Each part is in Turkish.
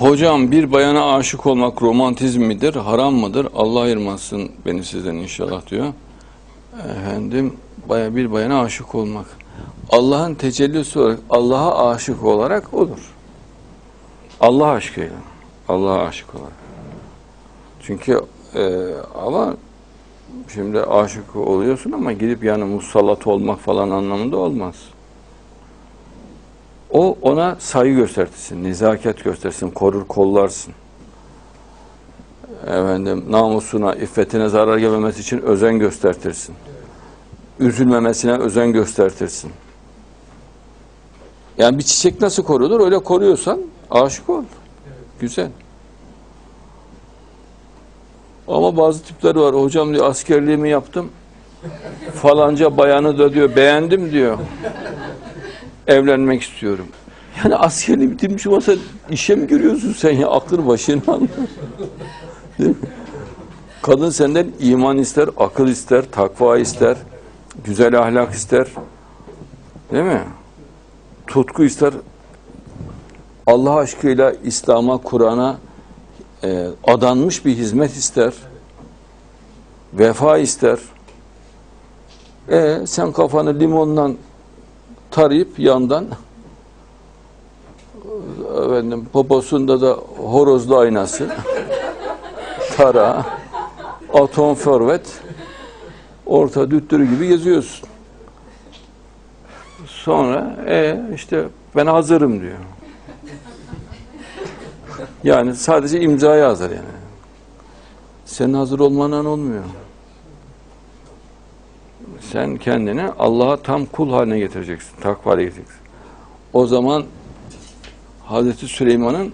Hocam bir bayana aşık olmak romantizm midir, haram mıdır? Allah ayırmasın beni sizden inşallah diyor. Efendim baya bir bayana aşık olmak. Allah'ın tecellisi olarak Allah'a aşık olarak olur. Allah aşkıyla. Allah'a aşık olarak. Çünkü e, ama şimdi aşık oluyorsun ama gidip yani musallat olmak falan anlamında olmaz. O ona saygı göstersin, nezaket göstersin, korur kollarsın. Efendim namusuna, iffetine zarar gelmemesi için özen göstertirsin. Üzülmemesine özen göstertirsin. Yani bir çiçek nasıl korunur? Öyle koruyorsan aşık ol. Güzel. Ama bazı tipler var. Hocam diyor askerliğimi yaptım. Falanca bayanı da diyor beğendim diyor evlenmek istiyorum. Yani askerini bitirmiş olsa işe mi görüyorsun sen ya? Aklını başına. Değil? Kadın senden iman ister, akıl ister, takva ister, güzel ahlak ister. Değil mi? Tutku ister. Allah aşkıyla İslam'a, Kur'an'a e, adanmış bir hizmet ister. Vefa ister. E sen kafanı limondan tarayıp yandan efendim poposunda da horozlu aynası tara atom forvet orta düttürü gibi geziyorsun. Sonra e işte ben hazırım diyor. Yani sadece imzaya hazır yani. Senin hazır olmanan olmuyor. Sen kendini Allah'a tam kul haline getireceksin, takva haline getireceksin. O zaman Hazreti Süleyman'ın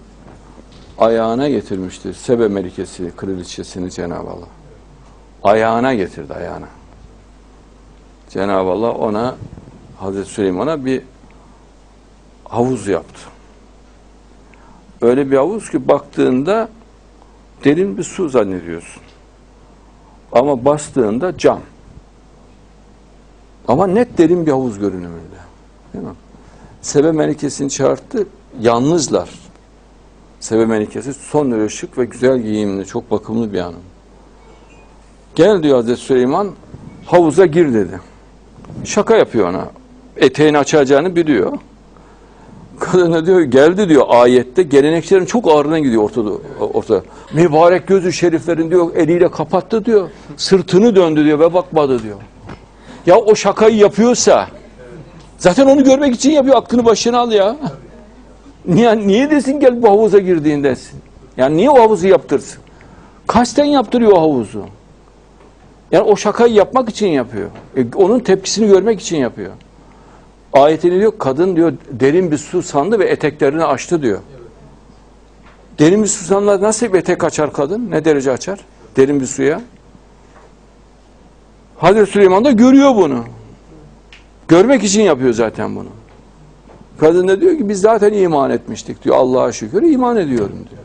ayağına getirmiştir Sebe Melikesi, kraliçesini Cenab-ı Allah. Ayağına getirdi, ayağına. Cenab-ı Allah ona, Hazreti Süleyman'a bir havuz yaptı. Öyle bir havuz ki baktığında derin bir su zannediyorsun. Ama bastığında cam. Ama net derin bir havuz görünümünde. Değil mi? Sebe Melikesi'ni çağırttı. Yalnızlar. Sebe Melikesi son derece şık ve güzel giyimli, çok bakımlı bir hanım. Gel diyor Hazreti Süleyman, havuza gir dedi. Şaka yapıyor ona. Eteğini açacağını biliyor. Kadına diyor geldi diyor ayette geleneklerin çok ağırına gidiyor ortada. ortada. Mübarek gözü şeriflerin diyor eliyle kapattı diyor. Sırtını döndü diyor ve bakmadı diyor. Ya o şakayı yapıyorsa zaten onu görmek için yapıyor. Aklını başına al ya. Niye, niye desin gel bu havuza girdiğin desin. Yani niye o havuzu yaptırsın? Kasten yaptırıyor o havuzu. Yani o şakayı yapmak için yapıyor. E, onun tepkisini görmek için yapıyor. Ayetini diyor kadın diyor derin bir su sandı ve eteklerini açtı diyor. Derin bir su sandı nasıl bir etek açar kadın? Ne derece açar? Derin bir suya. Hazreti Süleyman da görüyor bunu. Görmek için yapıyor zaten bunu. Kadın da diyor ki biz zaten iman etmiştik diyor. Allah'a şükür iman ediyorum diyor.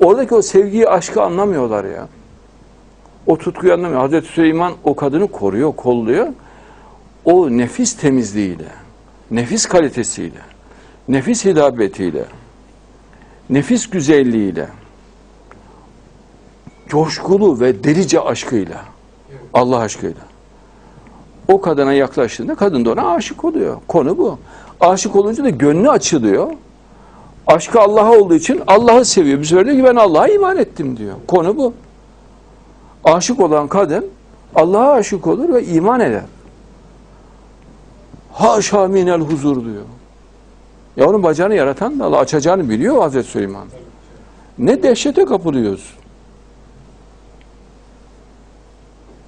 Oradaki o sevgiyi, aşkı anlamıyorlar ya. O tutkuyu anlamıyor. Hazreti Süleyman o kadını koruyor, kolluyor. O nefis temizliğiyle, nefis kalitesiyle, nefis hidabetiyle, nefis güzelliğiyle, coşkulu ve delice aşkıyla, Allah aşkıyla. O kadına yaklaştığında kadın da ona aşık oluyor. Konu bu. Aşık olunca da gönlü açılıyor. Aşkı Allah'a olduğu için Allah'ı seviyor. Bir söylüyor ki ben Allah'a iman ettim diyor. Konu bu. Aşık olan kadın Allah'a aşık olur ve iman eder. Haşa minel huzur diyor. Ya onun bacağını yaratan da Allah açacağını biliyor Hazreti Süleyman. Ne dehşete kapılıyoruz.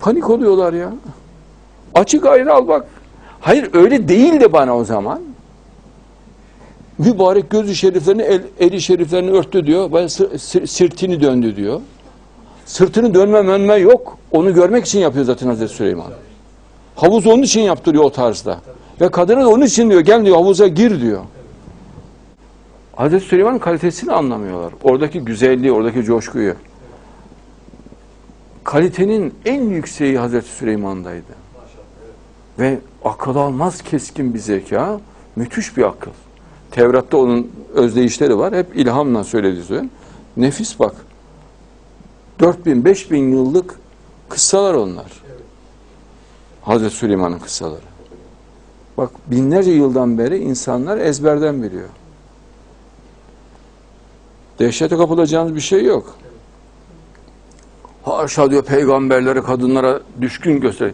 Panik oluyorlar ya. Açık ayrı al bak. Hayır öyle değil de bana o zaman. Mübarek gözü şeriflerini, el, eli şeriflerini örttü diyor. Ben sırtını döndü diyor. Sırtını dönme mönme yok. Onu görmek için yapıyor zaten Hazreti Süleyman. Havuz onun için yaptırıyor o tarzda. Ve kadını da onun için diyor gel diyor havuza gir diyor. Hazreti Süleyman'ın kalitesini anlamıyorlar. Oradaki güzelliği, oradaki coşkuyu. Kalitenin en yükseği Hazreti Süleyman'daydı. Ve akıl almaz keskin bir zeka, müthiş bir akıl. Tevrat'ta onun özdeyişleri var. Hep ilhamla söylediği söylüyor. Nefis bak. 4000 5000 yıllık kıssalar onlar. Hazreti Süleyman'ın kıssaları. Bak binlerce yıldan beri insanlar ezberden biliyor. Dehşete kapılacağınız bir şey yok. Haşa diyor peygamberlere kadınlara düşkün göster.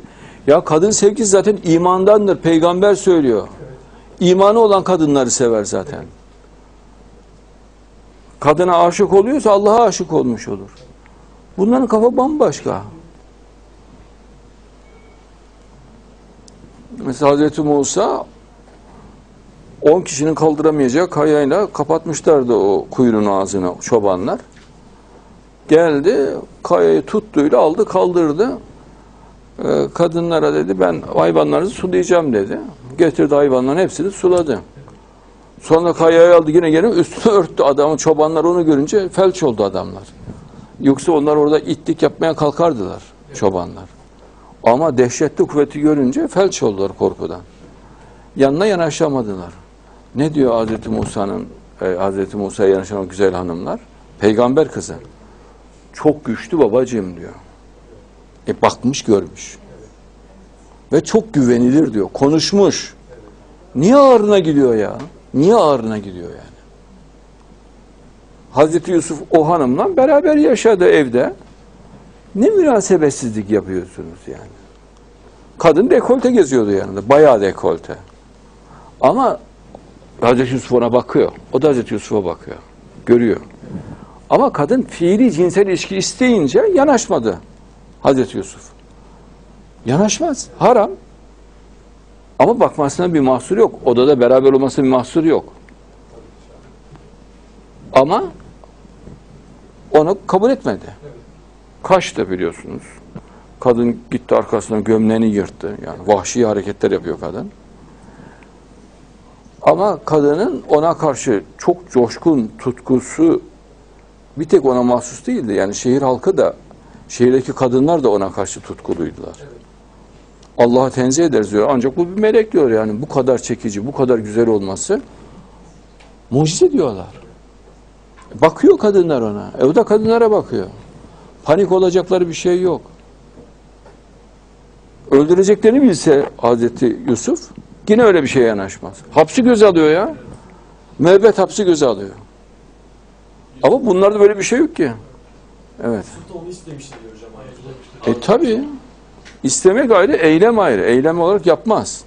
Ya kadın sevgisi zaten imandandır. Peygamber söylüyor. İmanı olan kadınları sever zaten. Kadına aşık oluyorsa Allah'a aşık olmuş olur. Bunların kafa bambaşka. Mesela Hazreti Musa 10 kişinin kaldıramayacağı kayayla kapatmışlardı o kuyunun ağzını çobanlar. Geldi, kayayı tuttuyla aldı kaldırdı. Ee, kadınlara dedi ben hayvanlarınızı sulayacağım dedi. Getirdi hayvanların hepsini suladı. Sonra kayayı aldı yine gelin üstünü örttü adamın çobanlar onu görünce felç oldu adamlar. Yoksa onlar orada itlik yapmaya kalkardılar çobanlar. Ama dehşetli kuvveti görünce felç oldular korkudan. Yanına yanaşamadılar. Ne diyor Hazreti Musa'nın e, Hazreti Musa'ya yanaşan güzel hanımlar? Peygamber kızı. Çok güçlü babacığım diyor. E bakmış görmüş. Ve çok güvenilir diyor. Konuşmuş. Niye ağrına gidiyor ya? Niye ağrına gidiyor yani? Hazreti Yusuf o hanımla beraber yaşadı evde. Ne münasebetsizlik yapıyorsunuz yani? Kadın dekolte geziyordu yanında. Bayağı dekolte. Ama Hazreti Yusuf ona bakıyor. O da Hazreti Yusuf'a bakıyor. Görüyor. Ama kadın fiili cinsel ilişki isteyince yanaşmadı Hazreti Yusuf. Yanaşmaz. Haram. Ama bakmasına bir mahsur yok. Odada beraber olmasına bir mahsur yok. Ama onu kabul etmedi. Kaçtı biliyorsunuz. Kadın gitti arkasına gömleğini yırttı. Yani vahşi hareketler yapıyor kadın. Ama kadının ona karşı çok coşkun tutkusu bir tek ona mahsus değildi. Yani şehir halkı da, şehirdeki kadınlar da ona karşı tutkuluydular. Allah'a tenzih ederiz diyor. Ancak bu bir melek diyor yani. Bu kadar çekici, bu kadar güzel olması mucize diyorlar. Bakıyor kadınlar ona. E o da kadınlara bakıyor. Panik olacakları bir şey yok. Öldüreceklerini bilse Hazreti Yusuf yine öyle bir şeye yanaşmaz. Hapsi göze alıyor ya. Müebbet hapsi göze alıyor. Ama bunlarda böyle bir şey yok ki. Evet. Da onu istemişti diyor hocam. E tabi. İstemek ayrı, eylem ayrı. Eylem olarak yapmaz.